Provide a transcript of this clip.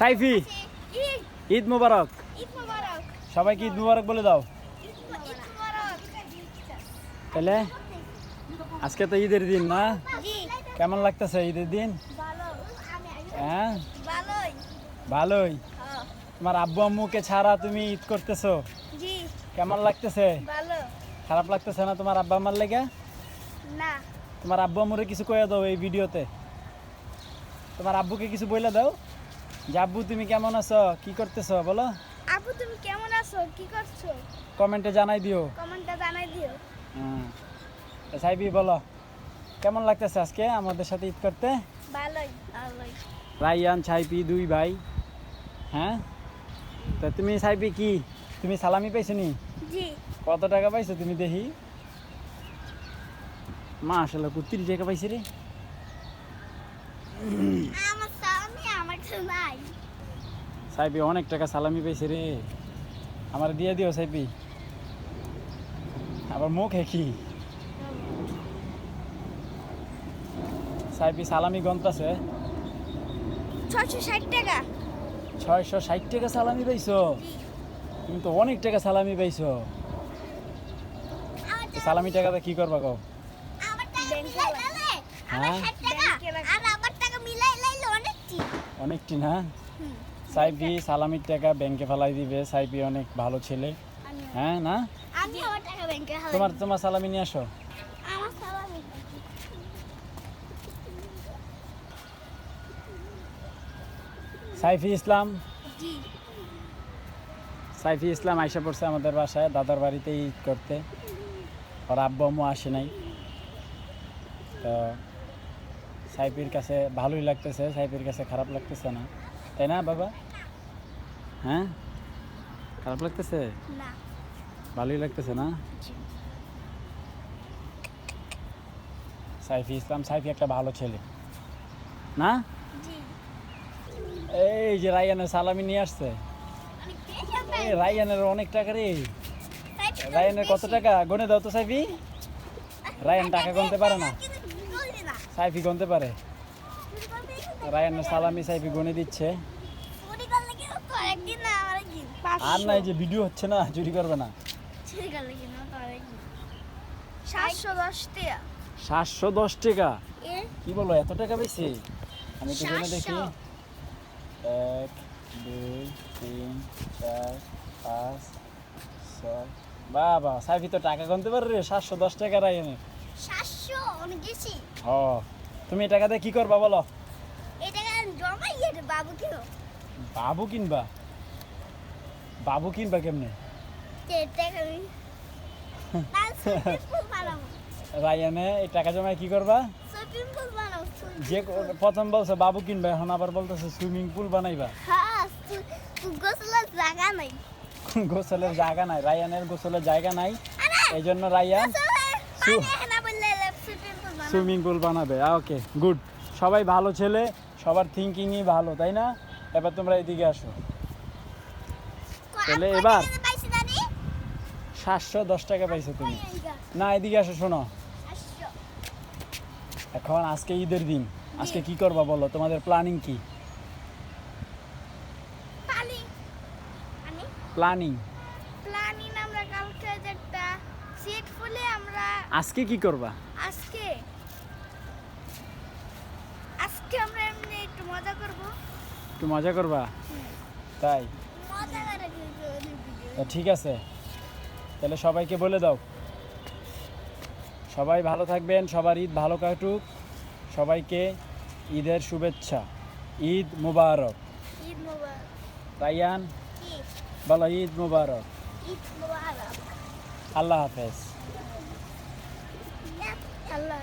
Sci-fi Eid. Eid মুবারক। ঈদ মোবারক। সবাইকে ঈদ মুবারক বলে দাও। ঈদ মোবারক তাহলে আজকে তো ঈদের দিন না? কেমন লাগতেছে ঈদের দিন? হ্যাঁ? ভালোই। ভালোই? হ্যাঁ। তোমার আব্বু আম্মুকে ছাড়া তুমি ঈদ করতেছো? কেমন লাগতেছে? খারাপ লাগতেছে না তোমার আব্বা আম্মার লেগে? না। তোমার আব্বু আম্মুরে কিছু কয়ে দাও এই ভিডিওতে। তোমার আব্বুকে কিছু বলে দাও। যে আব্বু তুমি কেমন আছো? কি করতেছো? বলো। আপু তুমি কেমন আছো? কি করছ? কমেন্টে জানাই দিও। কমেন্টটা জানাই দিও। হ্যাঁ তো সাইবি বলো। কেমন লাগতেছে আজকে আমাদের সাথে ঈদ করতে? ভালোই ভালোই। রাইয়ান সাইপি দুই ভাই। হ্যাঁ? তো তুমি সাইপি কি? তুমি সালামি পাইছো নি? জি। কত টাকা পাইছো তুমি দেখি? মা আসলে কুত্তির টাকা পাইছি রে। নাই অনেক টাকা সালামি পাইছে রে। আমার দিয়ে দিও সাইপি। আবার মুখ কি সাইপি সালামি গন্তাছে ছশো ষাট টাকা। ছয়শো ষাট টাকা সালামি পাইছো? তুমি তো অনেক টাকা সালামি পাইছো। সালামি টাকাতে কি করবা কও? আমার হ্যাঁ আর আমার টাকা মিলাই লাইলে অনেকটি। না? সাইপি সালামির টাকা ব্যাংকে ফেলাই দিবে। সাইপি অনেক ভালো ছেলে। হ্যাঁ না? তোমার তোমার সালামি নিয়ে আসো। আমার সালামি সাইফি ইসলাম? সাইফি ইসলাম আইসা পড়ছে আমাদের বাসায়। দাদার বাড়িতে ঈদ করতে। ওর আব্বু আম্মু আসে নাই। তো সাইফির কাছে ভালোই লাগতেছে সাইফির কাছে খারাপ লাগতেছে না। তাই না বাবা? হ্যাঁ? খারাপ লাগতেছে? ভালোই লাগতেছে না? সাইফি ইসলাম সাইফি একটা ভালো ছেলে। না? এই যে রায়ানের সালামি নিয়ে আসছে। এই রায়ানের অনেক টাকা রে। রায়ানের কত টাকা? গনে দাও তো সাইফি। রায়ান টাকা গুনতে পারে না। সাইফি গুনতে পারে? রায়ানের সালামি সাইফি গনে দিচ্ছে। আর নাই যে ভিডিও হচ্ছে না চুরি করবে না। সাতশো দশ টাকা। কি বলো এত টাকা বেশি? আমি তো জেনে দেখি। এক দুই তিন চার পাঁচ ছয়। বাবা সাইফি তো টাকা গুনতে পারে রে সাতশো দশ টাকা রায়ানের। সাতশো অনেক বেশি। ও তুমি এই টাকা দিয়ে কি করবা বলো? এই টাকা জমাই বাবু কিনবা? বাবু কিনবা কেমনে? রায়ানে এই টাকা জমায় কি করবা? যে প্রথম বলছে বাবু কিনবা এখন আবার বলতেছে সুইমিং পুল বানাইবা। হ্যাঁ গোসলের জায়গা নাই। গোসলের জায়গা নাই রায়ানের গোসলের জায়গা নাই। এই জন্য রায়ান গোসলের পানি না বললে সুইমিং পুল বানাবো। Okay good. সবাই ভালো ছেলে সবার থিঙ্কিংই ভালো তাই না? এবার তোমরা এদিকে আসো। তাহলে এবার? সাতশো দশ টাকা পাইছো তুমি। না এদিকে আসো শোনো। এখন আজকে ঈদের দিন। আজকে কি করবা বলো? তোমাদের প্ল্যানিং কি? প্ল্যানিং প্ল্যানিং আমরা কালকে একটা সিট ফুলে আমরা আজকে কি করবা আজকে আজকে আমরা এমনি একটু মজা করব একটু মজা করবা? তাই? ঠিক আছে। তাহলে সবাইকে বলে দাও। সবাই ভালো থাকবেন সবার ঈদ ভালো কাটুক। সবাইকে ঈদের শুভেচ্ছা। ঈদ মুবারক। রায়ান কি? বলো ঈদ মুবারক। মোবারক। আল্লাহ হাফেজ। আল্লাহ